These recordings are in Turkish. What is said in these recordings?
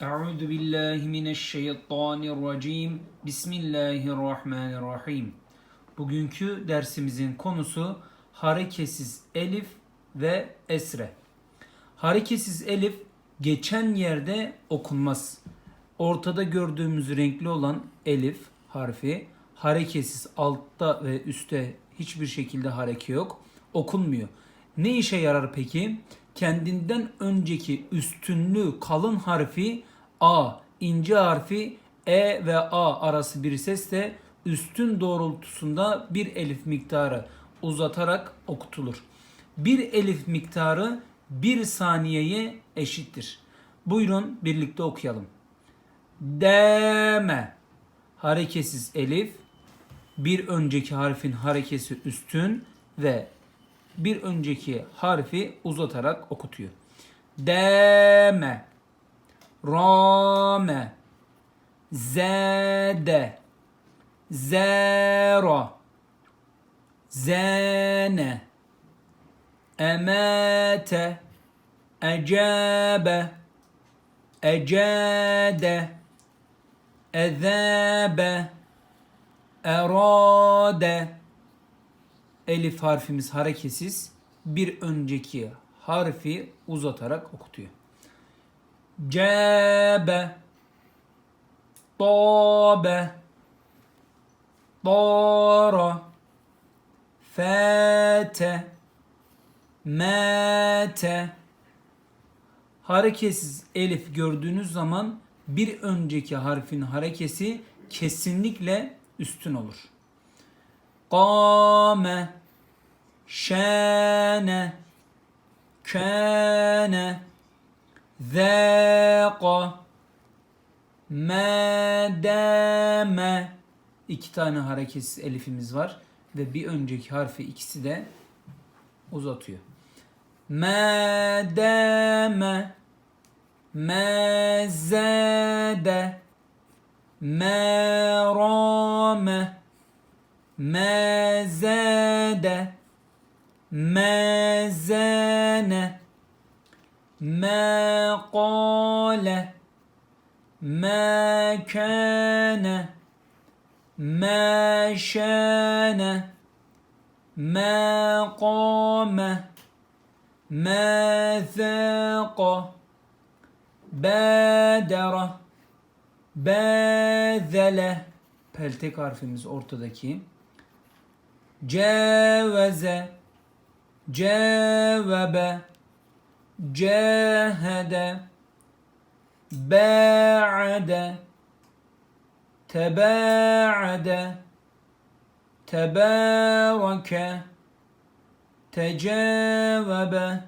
Euzu billahi mineşşeytanirracim. Bismillahirrahmanirrahim. Bugünkü dersimizin konusu hareketsiz elif ve esre. Hareketsiz elif geçen yerde okunmaz. Ortada gördüğümüz renkli olan elif harfi hareketsiz altta ve üstte hiçbir şekilde hareke yok. Okunmuyor. Ne işe yarar peki? Kendinden önceki üstünlü kalın harfi A, ince harfi E ve A arası bir sesle üstün doğrultusunda bir elif miktarı uzatarak okutulur. Bir elif miktarı bir saniyeye eşittir. Buyurun birlikte okuyalım. Deme. Hareketsiz elif. Bir önceki harfin harekesi üstün ve bir önceki harfi uzatarak okutuyor. Deme. Rame. Zede. Zera. Zene. Emete. Ecabe. Ecade. Ezabe. Erade. Elif harfimiz hareketsiz. Bir önceki harfi uzatarak okutuyor. Cebe. Tabe. Tara. Fate. Mate. Hareketsiz elif gördüğünüz zaman bir önceki harfin harekesi kesinlikle üstün olur. Kame, şane, kâne, zâqa, medeme. İki tane hareketsiz elifimiz var ve bir önceki harfi ikisi de uzatıyor. Medeme, mezede, merame, mezede, mezene, mekale, mekane, meşene, mekame, metheqa, bedera, bezele, peltek harfimiz ortadaki, ceveze, cevebe, cehede, ba'de, tebaade, tebareke, tecevebe,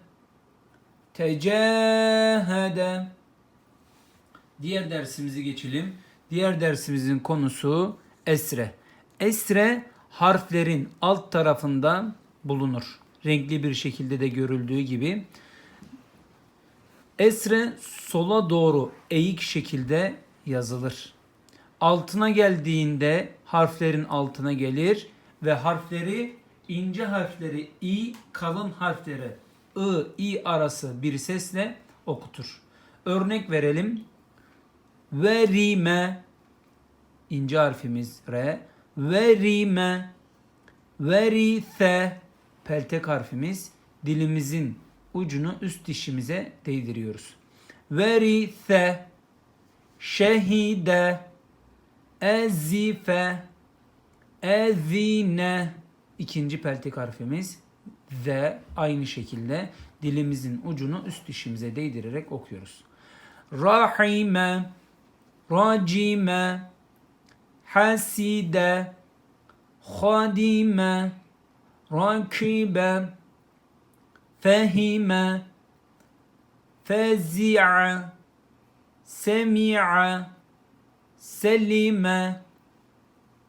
tecehede. Diğer dersimizi geçelim. Diğer dersimizin konusu esre. Esre harflerin alt tarafında bulunur. Renkli bir şekilde de görüldüğü gibi. Esre sola doğru eğik şekilde yazılır. Altına geldiğinde harflerin altına gelir ve harfleri ince harfleri i, kalın harfleri ı, i arası bir sesle okutur. Örnek verelim. Verime ince harfimiz re. Verime verithe peltek harfimiz dilimizin ucunu üst dişimize değdiriyoruz. Verithe şehide ezife ezine ikinci peltek harfimiz ve aynı şekilde dilimizin ucunu üst dişimize değdirerek okuyoruz. Rahime racime haside khadime rakibe fehime fezi'a semi'a selime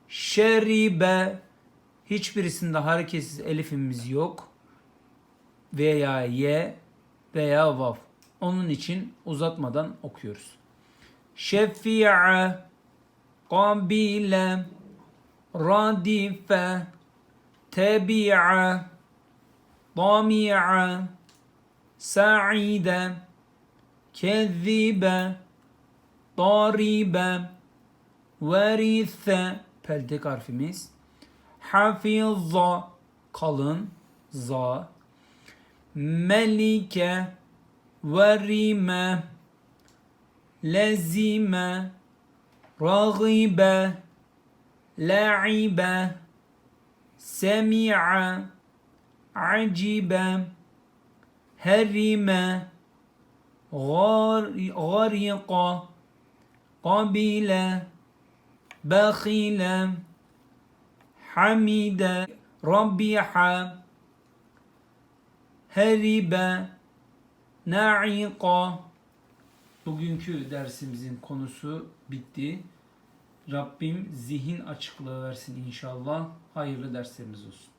şeribe hiçbirisinde hareketsiz elifimiz yok veya ye veya vav. Onun için uzatmadan okuyoruz. Şefi'a qabile radife, tebi'a, dami'a, sa'ide, kezzibe, daribe, verithe, peltek harfimiz, hafizza, kalın, za, melike, verime, lezime, ragibe, la'ibe, semi'a, acibe, herime, garika, kabile, bakhile, hamide, rabiha, heribe, naika. Bugünkü dersimizin konusu bitti. Rabbim zihin açıklığı versin inşallah. Hayırlı derslerimiz olsun.